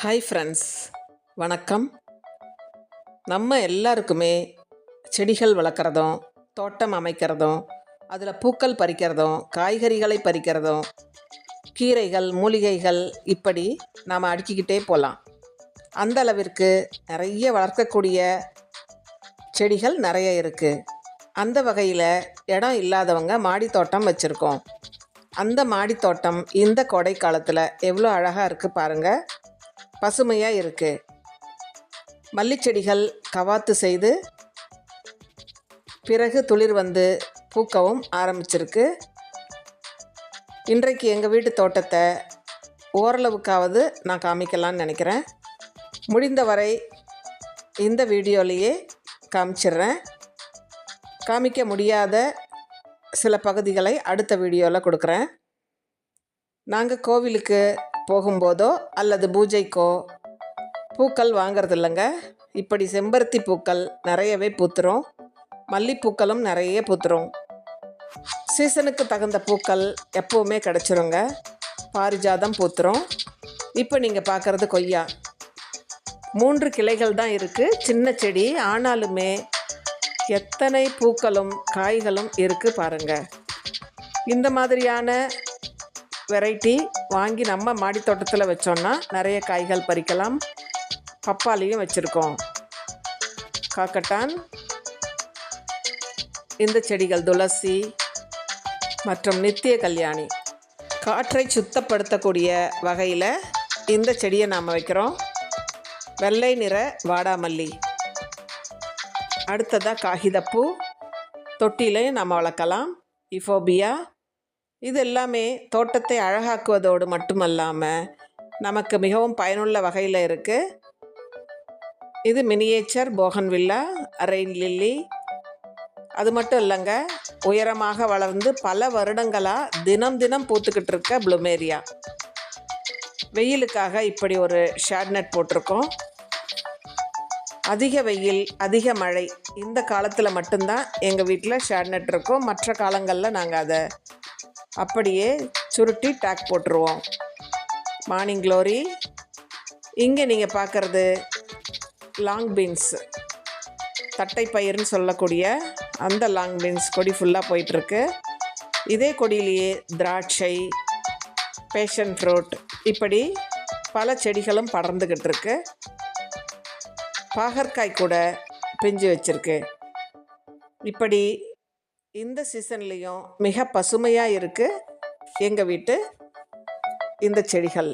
Hi friends வணக்கம். நம்ம எல்லாருக்குமே செடிகள் வளர்க்குறதும் தோட்டம் அமைக்கிறதும் அதில் பூக்கள் பறிக்கிறதும் காய்கறிகளை பறிக்கிறதும் கீரைகள் மூலிகைகள் இப்படி நாம் அடுக்கிக்கிட்டே போகலாம் அந்த அளவிற்கு நிறைய வளர்க்கக்கூடிய செடிகள் நிறைய இருக்குது அந்த வகையில் இடம் இல்லாதவங்க மாடி தோட்டம் வச்சுருக்கோம். அந்த மாடி தோட்டம் இந்த கோடை காலத்தில் எவ்வளோ அழகாக இருக்குது பாருங்கள் பசுமையாக இருக்குது மல்லிச்செடிகள் கவாத்து செய்து பிறகு துளிர் வந்து பூக்கவும் ஆரம்பிச்சிருக்கு. இன்றைக்கு எங்கள் வீட்டு தோட்டத்தை ஓரளவுக்காவது நான் காமிக்கலான்னு நினைக்கிறேன். முடிந்தவரை இந்த வீடியோலையே காமிச்சிடுறேன். காமிக்க முடியாத சில பகுதிகளை அடுத்த வீடியோவில் கொடுக்குறேன். நாங்கள் கோவிலுக்கு போகும்போதோ அல்லது பூஜைக்கோ பூக்கள் வாங்கிறது இல்லைங்க இப்படி செம்பருத்தி பூக்கள் நிறையவே பூத்துரும். மல்லிப்பூக்களும் நிறைய பூத்துரும். சீசனுக்கு தகுந்த பூக்கள் எப்போவுமே கிடச்சிருங்க. பாரிஜாதம் பூத்துரும். இப்போ நீங்கள் பார்க்குறது கொய்யா. மூன்று கிளைகள் தான் இருக்குது சின்ன செடி. ஆனாலுமே எத்தனை பூக்களும் காய்களும் இருக்குது பாருங்கள் இந்த மாதிரியான வெரைட்டி வாங்கி நம்ம மாடி தோட்டத்தில் வச்சோன்னா நிறைய காய்கள் பறிக்கலாம். பப்பாளியும் வச்சுருக்கோம். காக்கட்டான் இந்த செடிகள் துளசி மற்றும் நித்திய கல்யாணி. காற்றை சுத்தப்படுத்தக்கூடிய வகையில் இந்த செடியை நாம் வைக்கிறோம். வெள்ளை நிற வாடாமல்லி. அடுத்ததாக காகிதப்பூ. தொட்டிலையும் நம்ம வளர்க்கலாம். இஃபோபியா இது எல்லாமே தோட்டத்தை அழகாக்குவதோடு மட்டுமல்லாமல் நமக்கு மிகவும் பயனுள்ள வகையில் இருக்குது இது மினியேச்சர் போகன்வில்லா ரெயின் லில்லி. அது மட்டும் இல்லைங்க உயரமாக வளர்ந்து பல வருடங்களாக தினம் தினம் பூத்துக்கிட்டு இருக்க ப்ளூமேரியா. வெயிலுக்காக இப்படி ஒரு ஷேட் நெட் போட்டிருக்கோம். அதிக வெயில் அதிக மழை இந்த காலத்தில் மட்டும்தான் எங்கள் வீட்டில் ஷேட் நெட் இருக்கும். மற்ற காலங்களில் நாங்கள் அதை அப்படியே சுருட்டி டேக் போட்டுருவோம். மார்னிங் க்ளோரி இங்கே நீங்கள் பார்க்குறது லாங் பீன்ஸ் தட்டை பயிர்னு சொல்லக்கூடிய அந்த லாங் பீன்ஸ் கொடி ஃபுல்லாக போயிட்டுருக்கு. இதே கொடியிலேயே திராட்சை பேஷன் ஃப்ரூட் இப்படி பல செடிகளும் படர்ந்துக்கிட்டு இருக்கு பாகற்காய் கூட பிஞ்சு வச்சிருக்கு. இப்படி இந்த சீசன்லேயும் மிக பசுமையாக இருக்குது எங்கள் வீட்டு இந்த செடிகள்.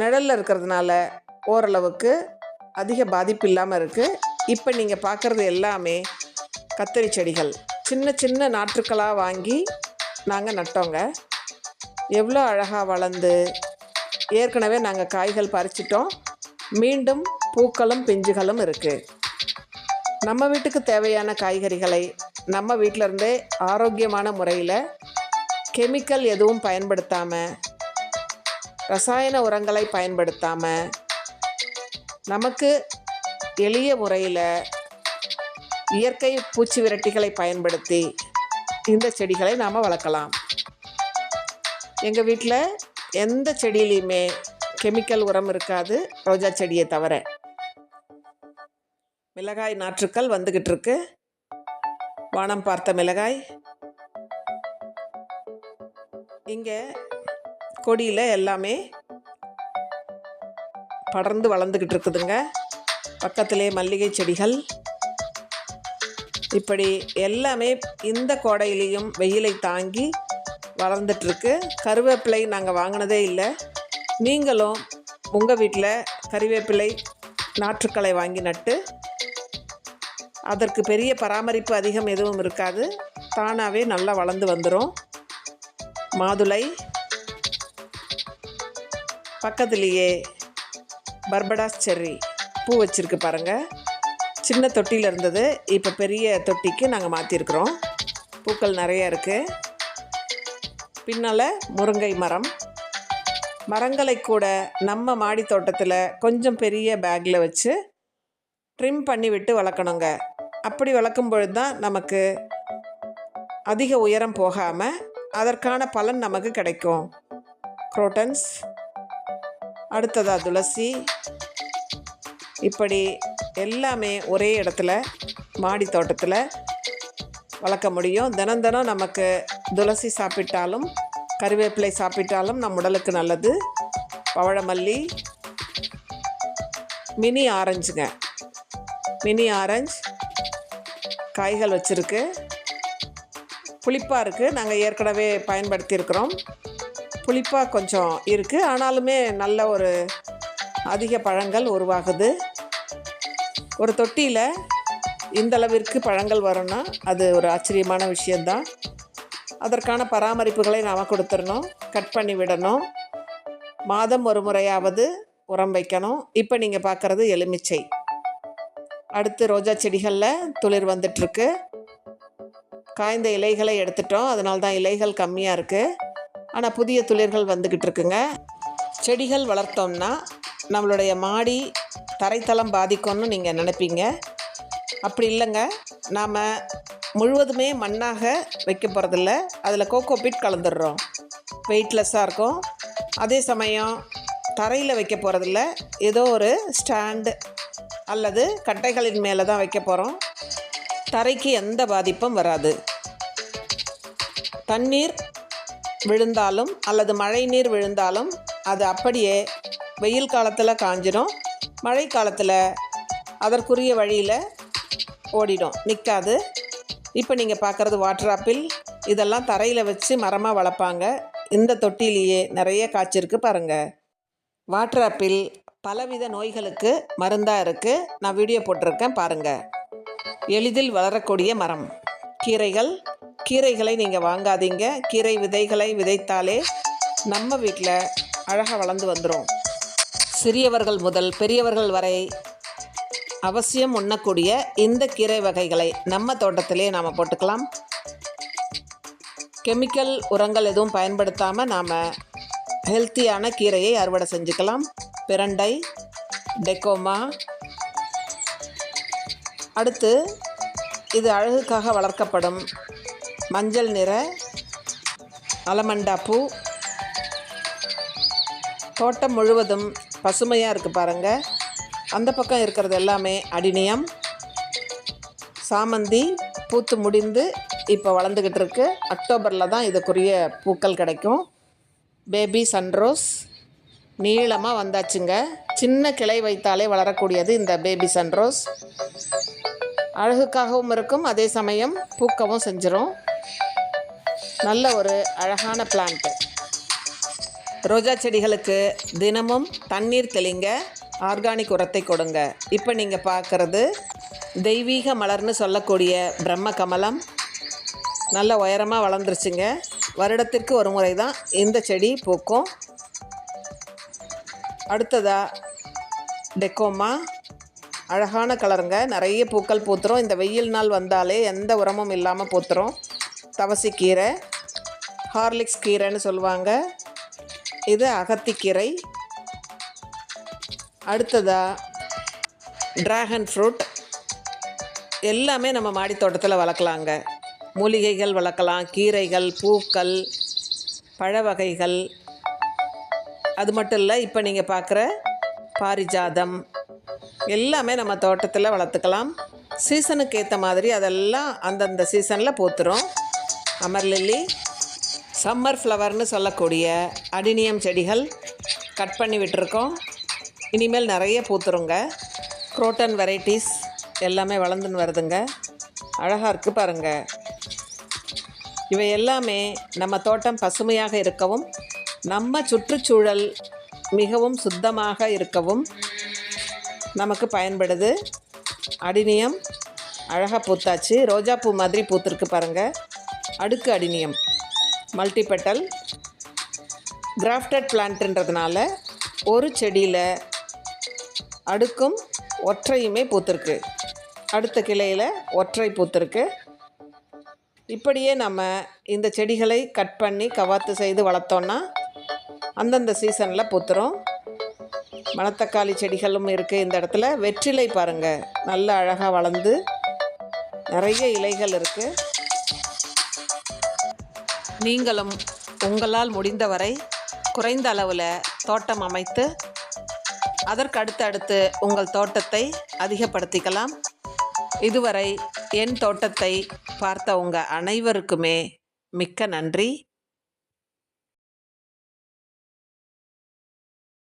நிழலில் இருக்கிறதுனால ஓரளவுக்கு அதிக பாதிப்பு இல்லாமல் இருக்குது இப்போ நீங்கள் பார்க்குறது எல்லாமே கத்தரி செடிகள். சின்ன சின்ன நாற்றுக்களாக வாங்கி நாங்கள் நட்டோங்க. எவ்வளோ அழகாக வளர்ந்து ஏற்கனவே நாங்கள் காய்கள் பறிச்சிட்டோம். மீண்டும் பூக்களும் பிஞ்சுகளும் இருக்குது நம்ம வீட்டுக்கு தேவையான காய்கறிகளை நம்ம வீட்டிலருந்தே ஆரோக்கியமான முறையில் கெமிக்கல் எதுவும் பயன்படுத்தாமல் ரசாயன உரங்களை பயன்படுத்தாமல் நமக்கு எளிய முறையில் இயற்கை பூச்சி விரட்டிகளை பயன்படுத்தி இந்த செடிகளை நாம் வளர்க்கலாம். எங்கள் வீட்டில் எந்த செடியிலையுமே கெமிக்கல் உரம் இருக்காது ரோஜா செடியை தவிர. மிளகாய் நாற்றுக்கள் வந்துக்கிட்டு இருக்கு வானம் பார்த்த மிளகாய். இங்கே கொடியில் எல்லாமே படர்ந்து வளர்ந்துக்கிட்டு இருக்குதுங்க பக்கத்திலே மல்லிகை செடிகள். இப்படி எல்லாமே இந்த கோடையிலையும் வெயிலை தாங்கி வளர்ந்துட்டுருக்கு. கருவேப்பிலை நாங்கள் வாங்கினதே இல்லை. நீங்களும் உங்கள் வீட்டில் கறிவேப்பிலை நாற்றுக்களை வாங்கி நட்டு அதற்கு பெரிய பராமரிப்பு அதிகம் எதுவும் இருக்காது. தானாகவே நல்லா வளர்ந்து வந்துடும் மாதுளை. பக்கத்துலேயே பர்படாஸ் செர்ரி பூ வச்சுருக்கு பாருங்கள் சின்ன தொட்டியில் இருந்தது. இப்போ பெரிய தொட்டிக்கு நாங்கள் மாற்றிருக்கிறோம் பூக்கள் நிறைய இருக்குது பின்னால் முருங்கை மரம். மரங்களை கூட நம்ம மாடி தோட்டத்தில் கொஞ்சம் பெரிய பேக்கில் வச்சு ட்ரிம் பண்ணி விட்டு வளர்க்கணுங்க. அப்படி வளர்க்கும் பொழுது தான் நமக்கு அதிக உயரம் போகாமல் அதற்கான பலன் நமக்கு கிடைக்கும். குரோட்டன்ஸ். அடுத்ததாக துளசி. இப்படி எல்லாமே ஒரே இடத்துல மாடி தோட்டத்தில் வளர்க்க முடியும். தினம் தினம் நமக்கு துளசி சாப்பிட்டாலும் கருவேப்பிலை சாப்பிட்டாலும் நம் உடலுக்கு நல்லது. பவழமல்லி. மினி ஆரஞ்சுங்க. Mini orange. காய்கள் வச்சுருக்கு. புளிப்பாக இருக்குது நாங்கள் ஏற்கனவே பயன்படுத்தியிருக்கிறோம். புளிப்பாக கொஞ்சம் இருக்குது ஆனாலுமே நல்ல ஒரு அதிக பழங்கள் உருவாகுது. ஒரு தொட்டியில் இந்தளவிற்கு பழங்கள் வரும்னா அது ஒரு ஆச்சரியமான விஷயந்தான் அதற்கான பராமரிப்புகளை நாம் கொடுத்துடணும். கட் பண்ணி விடணும். மாதம் ஒரு முறையாவது உரம் வைக்கணும். இப்போ நீங்கள் பார்க்குறது எலுமிச்சை. அடுத்து ரோஜா செடிகளில் துளிர் வந்துட்டுருக்கு காய்ந்த இலைகளை எடுத்துட்டோம். அதனால தான் இலைகள் கம்மியாக இருக்குது ஆனால் புதிய துளிர்கள் வந்துக்கிட்டு இருக்குங்க செடிகள் வளர்த்தோம்னா நம்மளுடைய மாடி தரைத்தளம் பாதிக்கும்னு நீங்கள் நினைப்பீங்க. அப்படி இல்லைங்க. நாம் முழுவதுமே மண்ணாக வைக்க போகிறதில்ல அதில் கோகோ பிட் கலந்துடுறோம். வெயிட்லெஸ்ஸாக இருக்கும். அதே சமயம் தரையில் வைக்க போகிறதில்ல ஏதோ ஒரு ஸ்டாண்டு அல்லது கட்டைகளின் மேலே தான் வைக்க போகிறோம் தரைக்கு எந்த பாதிப்பும் வராது. தண்ணீர் விழுந்தாலும் அல்லது மழை நீர் விழுந்தாலும் அது அப்படியே வெயில் காலத்தில் காஞ்சிடும் மழை காலத்தில் அதற்குரிய வழியில் ஓடிடும். நிற்காது இப்போ நீங்கள் பார்க்குறது வாட்டர் ஆப்பிள். இதெல்லாம் தரையில் வச்சு மரமாக வளர்ப்பாங்க. இந்த தொட்டிலேயே நிறைய காய்ச்சிருக்கு பாருங்கள் வாட்டர் ஆப்பிள் பலவித நோய்களுக்கு மருந்தாக இருக்குது நான் வீடியோ போட்டிருக்கேன் பாருங்கள் எளிதில் வளரக்கூடிய மரம். கீரைகள் கீரைகளை நீங்கள் வாங்காதீங்க. கீரை விதைகளை விதைத்தாலே நம்ம வீட்டில் அழகாக வளர்ந்து வந்துடும் சிறியவர்கள் முதல் பெரியவர்கள் வரை அவசியம் உண்ணக்கூடிய இந்த கீரை வகைகளை நம்ம தோட்டத்திலே நாம் போட்டுக்கலாம். கெமிக்கல் உரங்கள் எதுவும் பயன்படுத்தாமல் நாம் ஹெல்த்தியான கீரையை அறுவடை செஞ்சுக்கலாம். பிரண்டை டெக்கோமா. அடுத்து இது அழகுக்காக வளர்க்கப்படும் மஞ்சள் நிற அலமண்டா பூ. தோட்டம் முழுவதும் பசுமையாக இருக்குது பாருங்கள் அந்த பக்கம் இருக்கிறது எல்லாமே அடினியம் சாமந்தி பூத்து முடிந்து இப்போ வளர்ந்துக்கிட்டு இருக்கு. அக்டோபரில் தான் இதுக்குரிய பூக்கள் கிடைக்கும். பேபி சன்ரோஸ் நீளமாக வந்தாச்சுங்க. சின்ன கிளை வைத்தாலே வளரக்கூடியது இந்த பேபி சன்ரோஸ். அழகுக்காகவும் இருக்கும் அதே சமயம் பூக்கவும் செஞ்சிடும் நல்ல ஒரு அழகான பிளான்ட்டு ரோஜா செடிகளுக்கு தினமும் தண்ணீர் தெளிங்க ஆர்கானிக் உரத்தை கொடுங்க. இப்போ நீங்கள் பார்க்குறது தெய்வீக மலர்னு சொல்லக்கூடிய பிரம்ம கமலம் நல்ல உயரமாக வளர்ந்துருச்சுங்க. வருடத்திற்கு ஒரு முறை தான் இந்த செடி பூக்கும். அடுத்ததா டெக்கோமா. அழகான கலருங்க. நிறைய பூக்கள் பூத்துரும். இந்த வெயில் நாள் வந்தாலே எந்த உரமும் இல்லாமல் பூத்துரும். தவசிக்கீரை ஹார்லிக்ஸ் கீரைன்னு சொல்லுவாங்க. இது அகத்திக்கீரை. அடுத்ததாக ட்ராகன் ஃப்ரூட். எல்லாமே நம்ம மாடி தோட்டத்தில் வளர்க்கலாங்க. மூலிகைகள் வளர்க்கலாம் கீரைகள் பூக்கள் பழ வகைகள் அது மட்டும் இல்லை இப்போ நீங்கள் பார்க்குற பாரிஜாதம். எல்லாமே நம்ம தோட்டத்தில் வளர்த்துக்கலாம். சீசனுக்கு ஏற்ற மாதிரி அதெல்லாம் அந்தந்த சீசனில் பூத்துரும் அமர்லில்லி சம்மர் ஃப்ளவர்னு சொல்லக்கூடிய அடினியம் செடிகள் கட் பண்ணி விட்டுருக்கோம். இனிமேல் நிறைய பூத்துருங்க. குரோட்டன் வெரைட்டிஸ் எல்லாமே வளர்ந்துன்னு வருதுங்க. அழகாக இருக்குது பாருங்கள் இவை எல்லாமே நம்ம தோட்டம் பசுமையாக இருக்கவும் நம்ம சுற்றுச்சூழல் மிகவும் சுத்தமாக இருக்கவும் நமக்கு பயன்படுது. அடினியம் அழகாக பூத்தாச்சு. ரோஜாப்பூ மாதிரி பூத்திருக்கு பாருங்கள் அடுக்கு அடினியம் மல்டிபெட்டல் கிராஃப்டட் பிளான்ட்ன்றதுனால ஒரு செடியில் அடுக்கும் ஒற்றையுமே பூத்திருக்கு. அடுத்த கிளையில் ஒற்றை பூத்திருக்கு. இப்படியே நம்ம இந்த செடிகளை கட் பண்ணி கவாத்து செய்து வளர்த்தோன்னா அந்தந்த சீசனில் பூத்துரும். மணத்தக்காளி செடிகளும் இருக்குது இந்த இடத்துல. வெற்றிலை பாருங்கள் நல்ல அழகாக வளர்ந்து நிறைய இலைகள் இருக்குது நீங்களும் உங்களால் முடிந்தவரை குறைந்த அளவில் தோட்டம் அமைத்து அதற்கு அடுத்தடுத்து உங்கள் தோட்டத்தை அதிகப்படுத்திக்கலாம். இதுவரை என் தோட்டத்தை பார்த்த உங்கள் அனைவருக்குமே மிக்க நன்றி.